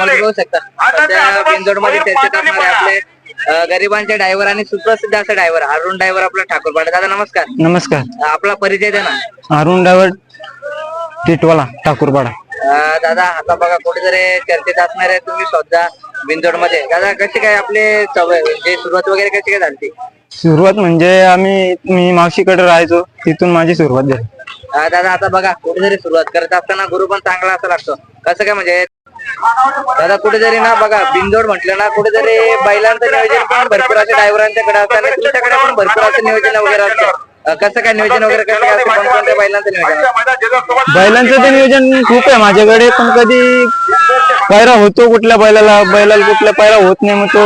समोर बघू शकता. सध्या बिंदोडमध्ये चर्चेत असणारे आपले अ, गरिबांचे ड्रायव्हर आणि सुप्रसिद्ध असे ड्रायव्हर अरुण ड्रायव्हर आपला ठाकूरपाडा दादा नमस्कार. नमस्कार. अ, आपला परिचय द्या ना. अरुण ड्रायव्हर टिटवाला ठाकूरपाडा अ, दादा आता बघा कुठेतरी चर्चेत असणारे तुम्ही स्वतः बिंदोडमध्ये दादा कशी काय आपले सवय म्हणजे सुरुवात वगैरे कशी काय झाली? सुरुवात म्हणजे आम्ही मी मावशीकडे राहायचो तिथून माझी सुरुवात झाली. अ, दादा आता बघा कुठेतरी सुरुवात करत असताना गुरु पण चांगला असं लागतो. कसं काय म्हणजे दादा कुठेतरी ना बघा बिंदोड म्हटलं ना कुठेतरी बैलांचं नियोजन पण भरपूर असं ड्रायव्हरांच्याकडे असतं आणि तुमच्याकडे पण भरपूर असं नियोजन वगैरे असतं. कसं काय नियोजन वगैरे कसं काय असतं कोणकोणत्या बैलांचं नियोजन बैलांचं ते नियोजन खूप आहे माझ्याकडे पण कधी पैरा होतो कुठल्या बैलाला बैलाला कुठल्या पैरा होत नाही मग तो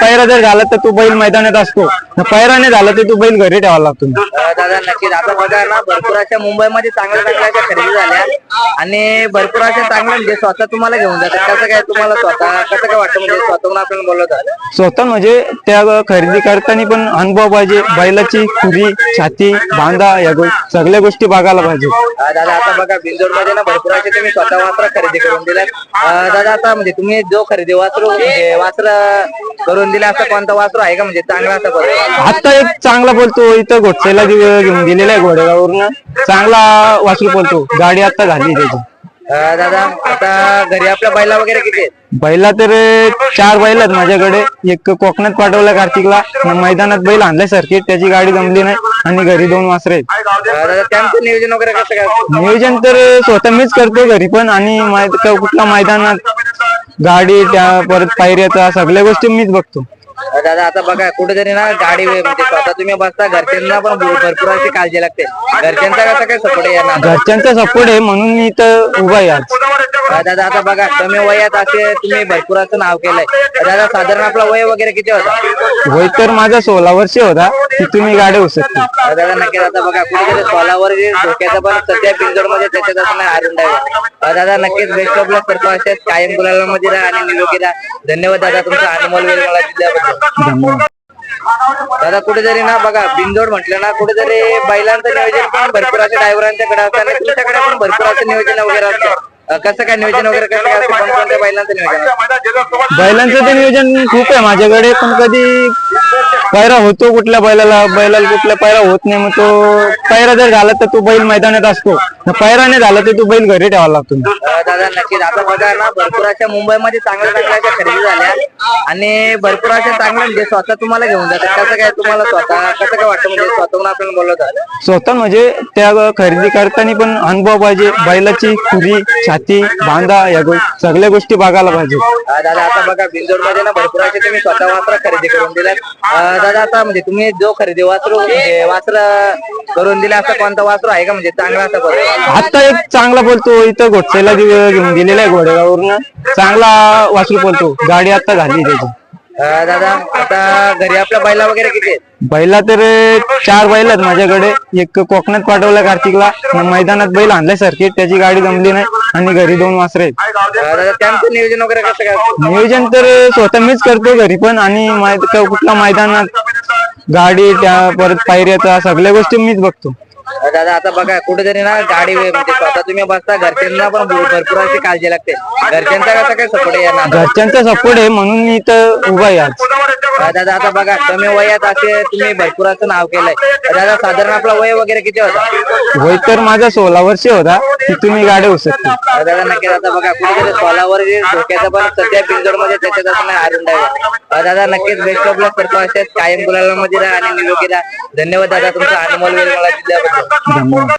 पैरा जर झाला तर तो बैल मैदानात असतो. पैरा नाही झाला तर तो बैल घरी ठेवावा लागतो. दादा नक्कीच. आता बघा ना भरपूर अशा मुंबईमध्ये चांगल्या चांगल्या अशा खरेदी झाल्या आणि भरपूर अशा चांगल्या म्हणजे स्वतः तुम्हाला घेऊन जातात. कसं काय तुम्हाला स्वतः कसं काय वाटतं म्हणजे स्वतःहून आपल्याला बोलवतात स्वतः म्हणजे त्या खरेदी करताना पण अनुभव पाहिजे. बैलाची खुरी छाती बांधा या सगळ्या गोष्टी बघायला पाहिजे. दादा आता बघा बिंदोडमध्ये ना भरपूर असे तुम्ही स्वतः वासरा खरेदी करून दिल्यात. अ, दादा आता म्हणजे तुम्ही जो खरेदी वासरू म्हणजे वासर करून दिला असा कोणता वासरू आहे का? म्हणजे चांगला असा बरं आता एक चांगला बोलतो इथं घोटसेला घेऊन गेलेला आहे घोडेगाववरून. चांगला वासरू बोलतो गाडी आता झाली त्याची. अ, दादा आता घरी आपल्या बैला वगैरे किती आहेत? बैला तर चार बैल आहेत माझ्याकडे. एक कोकणात पाठवला कार्तिकला. आणि मैदानात बैल आणलाय सर्किट त्याची गाडी जमली नाही आणि घरी दोन वासरे आहेत. दादा त्यांचं नियोजन वगैरे कसं काय? नियोजन तर स्वतः मीच करतो घरी पण आणि मै- कुठल्या मैदानात गाडी त्या परत पायऱ्याचा सगळ्या गोष्टी मीच बघतो. दादा आता बघा कुठेतरी ना गाडी म्हणजे स्वतः तुम्ही बसता घरच्यांना पण भर- भरपूर अशी काळजी लागते. घरच्यांचा कसा काय सपोर्ट आहे यांना घरच्यांचा सपोर्ट आहे म्हणून मी इथं उभा आहे आज. दादा आता बघा कमी वयात असे तुम्ही भरपूर असं नाव केलंय. दादा साधारण आपला वय वगैरे किती होता? वय तर माझा सोळा वर्ष होता. तिथून मी गाडी उसकतो अ, दादा नक्कीच आता बघा कुठेतरी सोलावर धोक्याचं पण सध्या पिंजोडमध्ये त्याच्यात असं नाही आरुण driver. अ, दादा नक्कीच बेस्ट ऑफ लक करतो असेच कायम गुलाला मध्ये राहा आणि निरोगी राहा. धन्यवाद दादा तुमचा अनमोल वेळ मला दिल्याबद्दल. दादा कुठेतरी ना बघा बिंदोड म्हटलं ना कुठेतरी बैलांचं नियोजन पण भरपूर असे ड्रायव्हरांच्याकडे असतं आणि तुमच्याकडे पण भरपूर असं नियोजन वगैरे असतं. कसं काय नियोजन वगैरे कसं काय असतं? कोणकोणत्या बैलांचं नियोजन? बैलांचं ते नियोजन खूप आहे. माझ्याकडे पण कधी पैरा होतो कुठल्या बैलाला? बैलाला कुठल्या पैरा होत नाही मग तो पैरा जर झाला तर तो बैल मैदानात असतो. पैरा नाही झाला तर तो बैल घरी ठेवावा लागतो. दादा नक्कीच. आता बघा ना भरपूर अशा मुंबईमध्ये चांगल्या चांगल्या अशा खरेदी झाल्या. आणि भरपूर अशा चांगल्या म्हणजे स्वतः तुम्हाला घेऊन जातात. कसं काय तुम्हाला स्वतः कसं काय वाटतं म्हणजे स्वतःहून आपल्याला बोलवतात स्वतः म्हणजे त्या खरेदी करताना पण अनुभव पाहिजे. बैलाची खुरी छाती बांधा या सगळ्या गोष्टी बघायला पाहिजे. दादा आता बघा बिंदोडमध्ये ना भरपूर असे तुम्ही स्वतः वासरा खरेदी करून दिल्यात. अ, दादा आता म्हणजे तुम्ही जो खरेदी वासरू म्हणजे वासर करून दिला असा कोणता वासरू आहे का? म्हणजे चांगला असा बरं आता एक चांगला बोलतो इथं घोटसेला दिव- घेऊन गेलेला आहे घोडेगाववरून. चांगला वासरू बोलतो गाडी आता झाली त्याची. दादा आता घरी आपल्या बैला वगैरे किती आहेत? बैला तर चार बैल आहेत माझ्याकडे. एक कोकणात पाठवला कार्तिकला. आणि मैदानात बैल आणलाय सर्किट त्याची गाडी जमली नाही आणि घरी दोन वासरे आहेत. अ, दादा त्यांचं नियोजन वगैरे कसं काय? नियोजन तर स्वतः मीच करतो घरी पण. आणि मै- क- कुठल्या मैदानात गाडी त्या परत पायऱ्याचा सगळ्या गोष्टी मीच बघतो. दादा आता बघा कुठेतरी ना गाडी वे- म्हणजे स्वतः तुम्ही बसता घरच्यांना पण भर- भरपूर अशी काळजी लागते. घरच्यांचा कसा काय सपोर्ट आहे यांना घरच्यांचा सपोर्ट आहे म्हणून मी इथं उभा आहे आज. दादा आता बघा कमी वयात असे तुम्ही भरपूर असं नाव केलंय. दादा साधारण आपला वय वगैरे किती होता? वय तर माझा सोळा वर्ष होता तिथून मी गाडी उसकतो अ, दादा नक्कीच आता बघा कुठेतरी सोलावर धोक्याचं पण सध्या पिंजोडमध्ये त्याच्यात असं नाही driver. अ, दादा नक्कीच बेस्ट ऑफ लक करतो असेच कायम गुलाला मध्ये राहा आणि निरोगी राहा. धन्यवाद दादा तुमचा अनमोल वेळ मला दिल्याबद्दल. धन्यवाद.